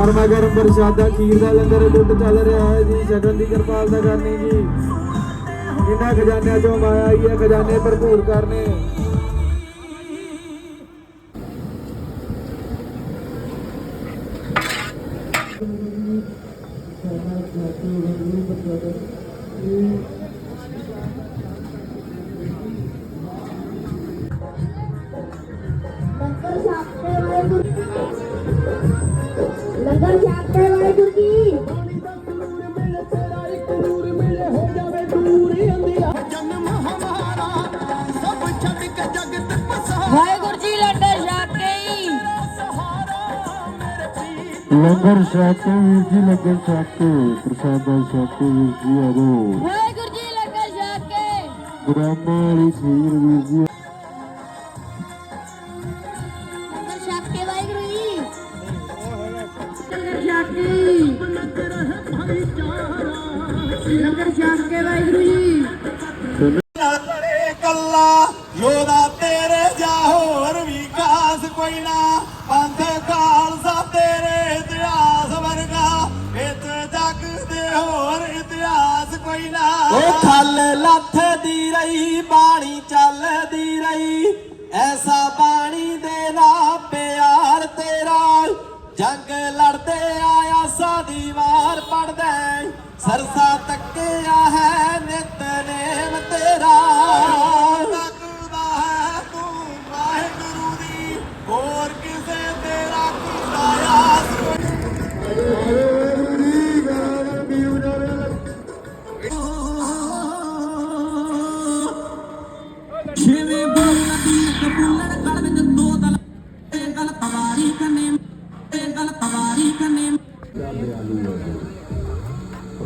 ਗਰਮਾ ਗਰਮ ਪ੍ਰਸ਼ਾਦਾ, ਖੀਰ ਦਾ ਲੰਗਰ ਟੁੱਟ ਚੱਲ ਰਿਹਾ ਹੈ ਜੀ, ਸ਼ਗਨ ਦੀ ਕਿਰਪਾਲਤਾ ਕਰਨੀ ਜੀ। ਜਿਨ੍ਹਾਂ ਖਜ਼ਾਨਿਆਂ ਚੋਂ ਮਾਇਆ ਆਈ ਹੈ, ਖਜ਼ਾਨੇ ਭਰਪੂਰ ਕਰਨੇ। ਲੰਗਰ ਲੰਗਰ ਛਾਕੇ ਵੀਰ ਜੀ ਲੰਗਰ ਛਾਕੇ ਪ੍ਰਸਾਦਾ ਛਾਕੇ ਵੀਰ ਜੀ ਆਰੋ ਵਾਹਿਗੁਰੂ ਜੀ ਲੰਡੇ ਛਾਕੇ ਗ੍ਰਾਮਾਂ ਵਾਲੀ ਖੀਰ ਵੀਰ ਜੀ। ਲੰਗਰ ਛਾਪੇ ਵਾਹਿਗੁਰੂ ਜੀ। ਲੰਗਰ ਛਾਕੇ ਲੰਗਰ ਛਾਕੇ ਵਾਹਿਗੁਰੂ ਜੀ। ਕੱਲਾ ਯੋਦਾ ਤੇਰੇ ਜਾ ਹੋਰ ਵੀ ਖਾਸ ਕੋਈ ਨਾ। ਪੰਥ ਕੋਈ ਨਾ ਉਹ ਥਲ ਲੱਥ ਦੀ ਰਹੀ, ਬਾਣੀ ਚੱਲਦੀ ਰਹੀ। ਐਸਾ ਬਾਣੀ ਦੇ ਨਾ ਪਿਆਰ ਤੇਰਾ। ਜੰਗ ਲੜਦੇ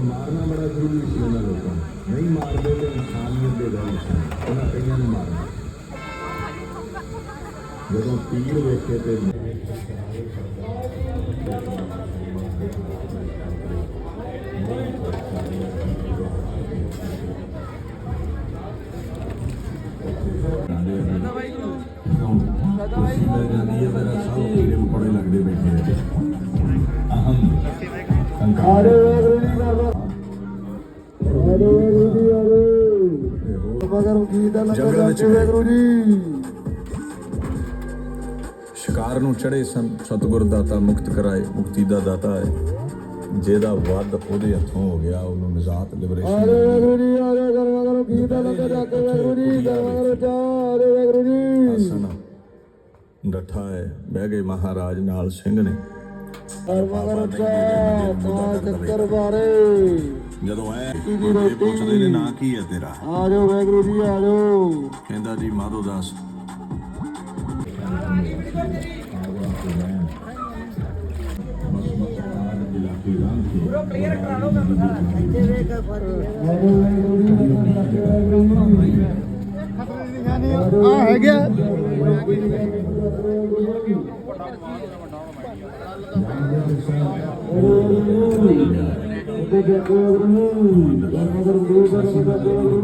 ਮਾਰਨਾ ਬੜਾ ਜ਼ਰੂਰੀ ਸੀ ਉਹਨਾਂ ਲੋਕਾਂ ਨਹੀਂ ਮਾਰਦੇ ਤੇ ਇਨਸਾਨੀਅਤ ਦੇ ਸੀ ਉਹਨਾਂ ਕਈਆਂ ਨੂੰ ਮਾਰਨਾ। ਜਦੋਂ ਤੀਰ ਵੇਖੇ ਤੇ ਜਾਂਦੀ ਹੈ ਮੇਰਾ ਸੰਕਾਰ ਦਾ ਲੰਗਰ ਜੀ। ਨੂੰ ਚੜੇ ਸਤਗੁਰ ਦਾਤਾ ਮੁਕਤ ਕਰਾਏ ਮੁਕਤੀ ਦਾ ਦਾਤਾ ਹੈ। ਜਿਹਦਾ ਵੱਧ ਉਹਦੇ ਹੱਥੋਂ ਹੋ ਗਿਆ ਉਹਨੂੰ ਨਿਜ਼ਾਤ ਲਿਬਰੇਸ਼ਨ ਵਾਹਿਗੁਰੂ ਜੀ ਆਰੇ ਗਰਮਾ ਗਰਮ ਕੀ ਦਾ ਲੰਗਰ ਛਾਕੇ ਵਾਹਿਗੁਰੂ ਜੀ ਗਰਮਾ ਗਰਮ ਚਾਰੇ ਵਾਹਿਗੁਰੂ ਜੀ ਆਸਣ ਡੱਠਾ ਹੈ ਬਹਿ ਗਏ ਮਹਾਰਾਜ ਨਾਲ ਸਿੰਘ ਨੇ। ਚਾਹ ਪਾਂਚ ਚੱਕਰ ਬਾਰੇ ਜਦੋਂ ਐ ਬੰਦੇ ਪੁੱਛਦੇ ਨੇ ਨਾਂ ਕੀ ਹੈ ਤੇਰਾ? ਆ ਜਾਓ ਵਾਹਿਗੁਰੂ ਜੀ ਆ ਜਾਓ। ਕਹਿੰਦਾ ਜੀ ਮਾਧੋ ਦਾਸ। ਆ ਹੈ ਗਿਆ ਗਰਮਾ ਗਰਮ